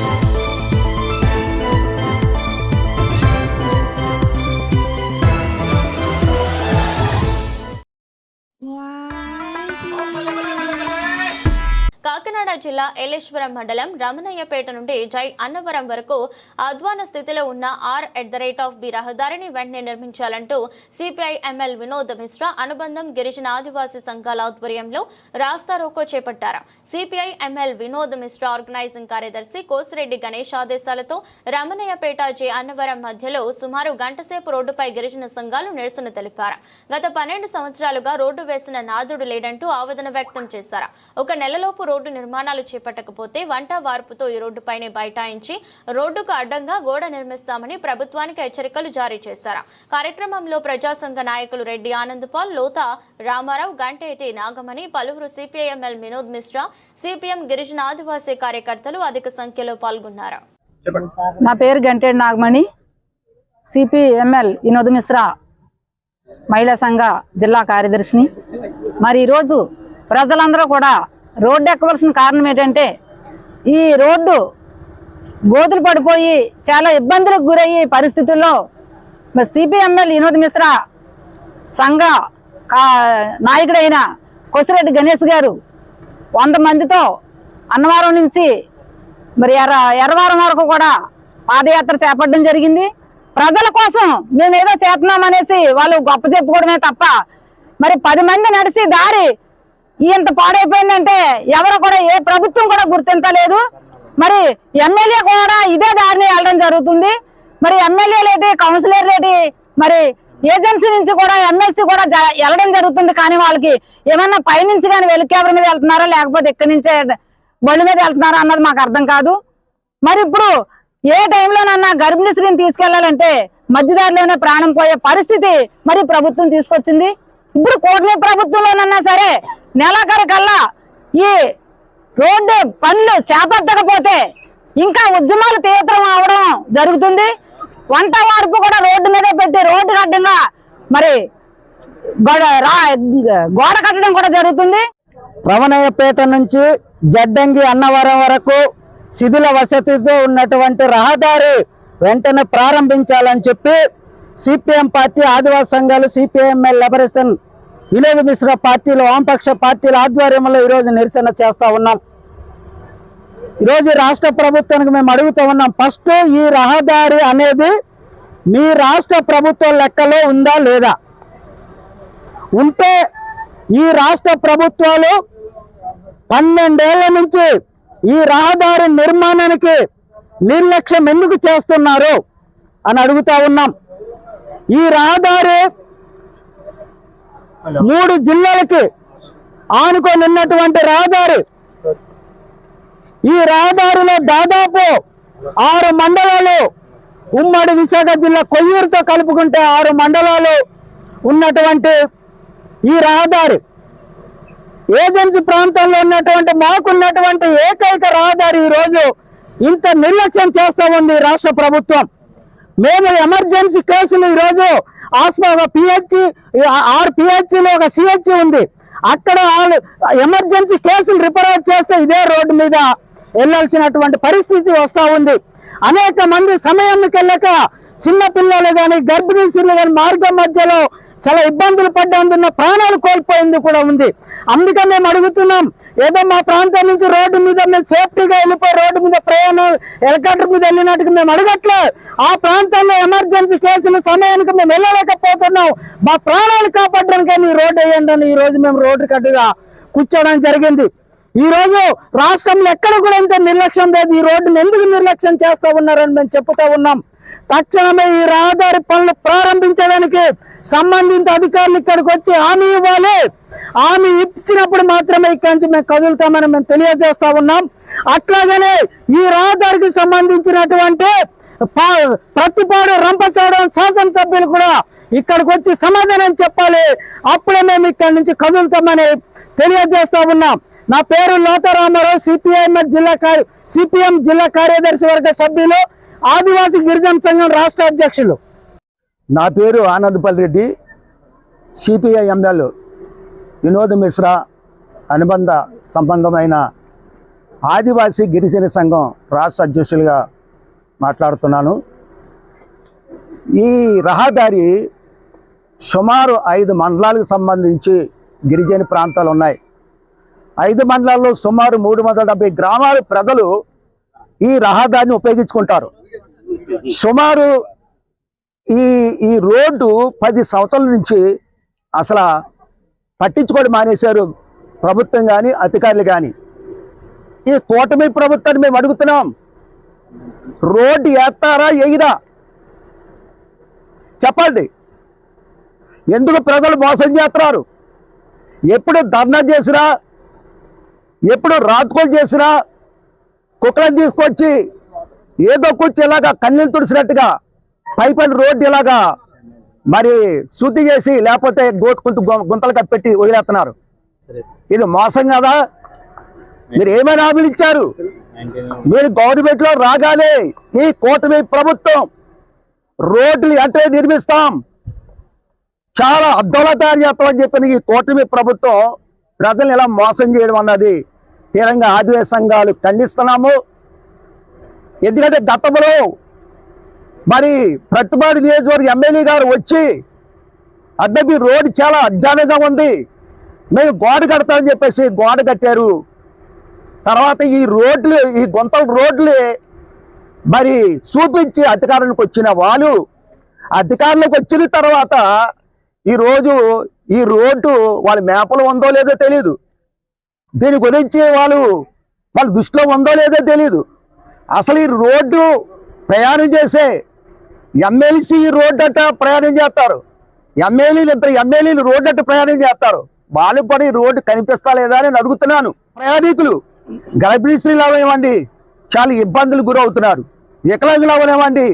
Thank you. Kakinada జిల్లా ఏలేశ్వరం మండలం రమణయ్యపేట నుండి జై అన్నవరం వరకు అధ్వాన స్థితిలో ఉన్న R at the rate of B రహదారిని వెంటనే నిర్మించాలంటూ సిపిఐ ఎంఎల్ వినోద్ మిశ్రా అనుబంధం గిరిజన ఆదివాసీ సంఘాల ఆధ్వర్యంలో రాస్తా రోకో చేపట్టారు. CPI ML Vinod Mishra organising కార్యదర్శి కోసిరెడ్డి గణేష్ ఆదేశాలతో రమణయ్యపేట జే అన్నవరం మధ్యలో సుమారు గంటసేపు రోడ్డుపై గిరిజన సంఘాలు నిరసన తెలిపారు. గత పన్నెండు సంవత్సరాలుగా రోడ్డు వేసిన నాదుడు లేడంటూ ఆవేదన వ్యక్తం చేశారు. ఒక నెలలోపు రోడ్డు నిర్మాణాలు చేపట్టకపోతే వంట వార్పుతో ఈ రోడ్డుపైనే బైఠాయించి రోడ్డుకు అడ్డంగా గోడ నిర్మిస్తామని ప్రభుత్వానికి హెచ్చరికలు జారీ చేశారు. కార్యక్రమంలో ప్రజా సంఘ నాయకులు రెడ్డి ఆనందపాల్ లోత రామారావు గంటేటి నాగమణి పలువురు సిపిఐఎంఎల్ వినోద్ మిశ్రా సిపిఎం గిరిజన ఆదివాసీ కార్యకర్తలు అధిక సంఖ్యలో పాల్గొన్నారు. నా పేరు గంటేడు నాగమణి సిపిఎంఎల్ వినోద్ మిశ్రా మహిళా సంఘ జిల్లా కార్యదర్శిని. మరి ఈరోజు ప్రజలందరూ కూడా రోడ్డు ఎక్కవలసిన కారణం ఏంటంటే ఈ రోడ్డు గోతులు పడిపోయి చాలా ఇబ్బందులకు గురయ్యే పరిస్థితుల్లో సిపిఎంఎల్ వినోద్ మిశ్రా సంఘ నాయకుడైన కొసిరెడ్డి గణేష్ గారు వంద మందితో అన్నవరం నుంచి మరి ఎర్ర ఎర్రవారం వరకు కూడా పాదయాత్ర చేపట్టడం జరిగింది. ప్రజల కోసం మేము ఏదో చేస్తున్నామనేసి వాళ్ళు గొప్ప చెప్పుకోవడమే తప్ప మరి పది మంది నడిచి దారి ఇంత పాడైపోయిందంటే ఎవరు కూడా ఏ ప్రభుత్వం కూడా గుర్తించలేదు. మరి ఎమ్మెల్యే కూడా ఇదే దారిని వెళ్ళడం జరుగుతుంది. మరి ఎమ్మెల్యేలేటి కౌన్సిలర్లేటి మరి ఏజెన్సీ నుంచి కూడా ఎమ్మెల్సీ కూడా జ- వెళ్ళడం జరుగుతుంది. కానీ వాళ్ళకి ఏమన్నా పైనుంచి కానీ వెలికేవరి మీద వెళ్తున్నారా లేకపోతే ఇక్కడి నుంచే బళ్ళు మీద వెళ్తున్నారా అన్నది మాకు అర్థం కాదు. మరి ఇప్పుడు ఏ టైంలోనన్నా గర్భిణీ స్త్రీని తీసుకెళ్ళాలంటే మధ్యదారిలోనే ప్రాణం పోయే పరిస్థితి మరి ప్రభుత్వం తీసుకొచ్చింది. ఇప్పుడు కూటమి ప్రభుత్వంలోనన్నా సరే నెలాఖరు కల్లా ఈ రోడ్డు పనులు చేపట్టకపోతే ఇంకా ఉద్యమాలు తీవ్రం అవడం జరుగుతుంది. వంట వార్పు కూడా రోడ్డు మీద పెట్టి రోడ్డు అడ్డంగా మరి గోడ రా- గోడ కట్టడం కూడా జరుగుతుంది. రమణయ్యపేట నుంచి జడ్డంగి అన్నవరం వరకు శిథిల వసతితో ఉన్నటువంటి రహదారి వెంటనే ప్రారంభించాలని చెప్పి సిపిఎం పార్టీ ఆదివాసీ సంఘాలు సిపిఎంఎల్ లిబరేషన్ వినోద్ మిశ్ర పార్టీలు వామపక్ష పార్టీల ఆధ్వర్యంలో ఈరోజు నిరసన చేస్తూ ఉన్నాం. ఈరోజు రాష్ట్ర ప్రభుత్వానికి మేము అడుగుతూ ఉన్నాం ఫస్ట్ ఈ రహదారి అనేది మీ రాష్ట్ర ప్రభుత్వం లెక్కలో ఉందా లేదా? ఉంటే ఈ రాష్ట్ర ప్రభుత్వాలు పన్నెండేళ్ళ నుంచి ఈ రహదారి నిర్మాణానికి నిర్లక్ష్యం ఎందుకు చేస్తున్నారు అని అడుగుతా ఉన్నాం. ఈ రహదారి మూడు జిల్లాలకి ఆనుకొని ఉన్నటువంటి రహదారి. ఈ రహదారిలో దాదాపు ఆరు మండలాలు ఉమ్మడి విశాఖ జిల్లా కొయ్యూరుతో కలుపుకుంటే ఆరు మండలాలు ఉన్నటువంటి ఈ రహదారి. ఏజెన్సీ ప్రాంతంలో ఉన్నటువంటి మాకున్నటువంటి ఏకైక రహదారి ఈ రోజు ఇంత నిర్లక్ష్యం చేస్తా ఉంది రాష్ట్ర ప్రభుత్వం. మేము ఎమర్జెన్సీ కేసులు ఈరోజు ఆస్మా ఒక పిహెచ్ ఆరు పిహెచ్లో ఒక సిహెచ్ ఉంది. అక్కడ వాళ్ళు ఎమర్జెన్సీ కేసులు రిపేర్ చేస్తే ఇదే రోడ్డు మీద వెళ్ళాల్సినటువంటి పరిస్థితి వస్తూ ఉంది. అనేక మంది సమయానికి వెళ్ళక చిన్నపిల్లలు కానీ గర్భిణీ స్త్రీలు కానీ మార్గం మధ్యలో చాలా ఇబ్బందులు పడ్డందున్న ప్రాణాలు కోల్పోయింది కూడా ఉంది. అందుకే మేము అడుగుతున్నాం. ఏదో మా ప్రాంతం నుంచి రోడ్డు మీద మేము సేఫ్టీగా వెళ్ళిపోయి రోడ్డు మీద ప్రయాణం హెలికాప్టర్ మీద వెళ్ళినట్టుగా మేము అడగట్లే ఆ ప్రాంతంలో ఎమర్జెన్సీ కేసులు సమయానికి మేము వెళ్ళలేకపోతున్నాం. మా ప్రాణాలు కాపాడడానికి కానీ ఈ రోడ్డు వేయండి అని ఈ రోజు మేము రోడ్డు కట్టుగా కూర్చోవడం జరిగింది. ఈ రోజు రాష్ట్రంలో ఎక్కడ కూడా ఇంత నిర్లక్ష్యం లేదు. ఈ రోడ్డును ఎందుకు నిర్లక్ష్యం చేస్తా ఉన్నారని మేము చెప్తా ఉన్నాం. తక్షణమే ఈ రహదారి పనులు ప్రారంభించడానికి సంబంధిత అధికారులు ఇక్కడికి వచ్చి హామీ ఇవ్వాలి. హామీ ఇచ్చినప్పుడు మాత్రమే ఇక్కడి నుంచి మేము కదులుతామని మేము తెలియజేస్తా ఉన్నాం. అట్లాగనే ఈ రహదారికి సంబంధించినటువంటి ప్రతిపాడు రంపచోడవరం శాసనసభ్యులు కూడా ఇక్కడికి వచ్చి సమాధానం చెప్పాలి. అప్పుడే మేము ఇక్కడి నుంచి కదులుతామని తెలియజేస్తా ఉన్నాం. నా పేరు లోతరామారావు సిపిఐఎం జిల్లా కార్య సిపిఎం జిల్లా కార్యదర్శి వర్గ సభ్యులు ఆదివాసీ గిరిజన సంఘం రాష్ట్ర అధ్యక్షులు. నా పేరు ఆనందపల్లి రెడ్డి సిపిఐ ఎంఎల్ వినోద్ మిశ్రా అనుబంధ సంబంధమైన ఆదివాసీ గిరిజన సంఘం రాష్ట్ర అధ్యక్షులుగా మాట్లాడుతున్నాను. ఈ రహదారి సుమారు ఐదు మండలాలకు సంబంధించి గిరిజన ప్రాంతాలు ఉన్నాయి. ఐదు మండలాల్లో సుమారు మూడు వందల డెబ్బై గ్రామాల ప్రజలు ఈ రహదారిని ఉపయోగించుకుంటారు. సుమారు ఈ ఈ రోడ్డు పది సంవత్సరాల నుంచి అసలు పట్టించుకోవడం మానేశారు ప్రభుత్వం కానీ అధికారులు కానీ ఈ కూటమి ప్రభుత్వాన్ని మేము అడుగుతున్నాం. రోడ్డు వేస్తారా ఎయిరా చెప్పండి. ఎందుకు ప్రజలు మోసం చేస్తున్నారు? ఎప్పుడు ధర్నా చేసినా ఎప్పుడు రాత్కోలు చేసినా కుక్కలను తీసుకొచ్చి ఏదో కూర్చేలాగా కన్నీళ్ళు తుడిసినట్టుగా పైపైన రోడ్డు ఇలాగా మరి శుద్ధి చేసి లేకపోతే గోతుకుంటూ కొంత గుంతలు కప్పెట్టి వదిలేస్తున్నారు. ఇది మోసం కదా. మీరు ఏమైనా హామీలు ఇచ్చారు మీరు గవర్నమెంట్లో రాగానే ఈ కూటమి ప్రభుత్వం రోడ్లు అంటే నిర్మిస్తాం. చాలా అద్దంలో తయారు చేస్తామని చెప్పిన ఈ కూటమి ప్రభుత్వం ప్రజలు ఇలా మోసం చేయడం అన్నది తీరంగా ఆదివేశ సంఘాలు ఖండిస్తున్నాము. ఎందుకంటే గతంలో మరి ప్రతిపాడు నియోజకవర్గ ఎమ్మెల్యే గారు వచ్చి అద్దె రోడ్డు చాలా అజ్ఞానంగా ఉంది మేము గోడ కడతామని చెప్పేసి గోడ కట్టారు. తర్వాత ఈ రోడ్లు ఈ గుంతల రోడ్లు మరి చూపించి అధికారులకు వచ్చిన వాళ్ళు అధికారులకు వచ్చిన తర్వాత ఈరోజు ఈ రోడ్డు వాళ్ళ మేపలు ఉందో లేదో తెలియదు దీని గురించి వాళ్ళు వాళ్ళ దృష్టిలో ఉందో లేదో తెలియదు అసలు ఈ రోడ్డు ప్రయాణం చేసే ఎమ్మెల్సీ రోడ్డు అట్ట ప్రయాణం చేస్తారు. ఎమ్మెల్యేలు ఇద్దరు ఎమ్మెల్యేలు రోడ్డు అట్ట ప్రయాణం చేస్తారు. వాళ్ళకి రోడ్డు కనిపిస్తా లేదా అని అడుగుతున్నాను. ప్రయాణికులు గర్భిణీ స్త్రీలు అవనివ్వండి చాలా ఇబ్బందులు గురవుతున్నారు. వికలాంగులు అవనివ్వండి